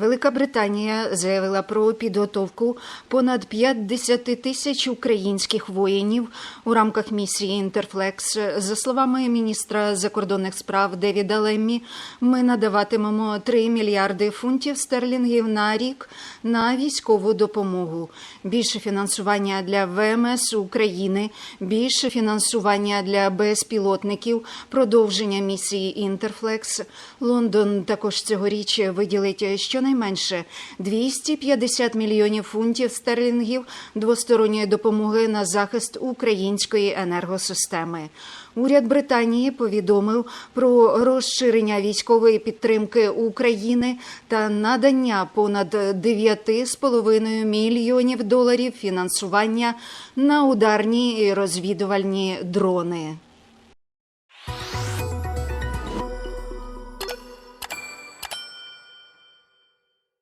Велика Британія заявила про підготовку понад 50 тисяч українських воїнів у рамках місії Інтерфлекс. За словами міністра закордонних справ Девіда Леммі, ми надаватимемо 3 мільярди фунтів стерлінгів на рік на військову допомогу. Більше фінансування для ВМС України, більше фінансування для безпілотників, продовження місії Інтерфлекс. Лондон також цьогоріч виділить щонайменше 250 мільйонів фунтів стерлінгів двосторонньої допомоги на захист української енергосистеми. Уряд Британії повідомив про розширення військової підтримки України та надання понад 9,5 мільйонів доларів фінансування на ударні і розвідувальні дрони.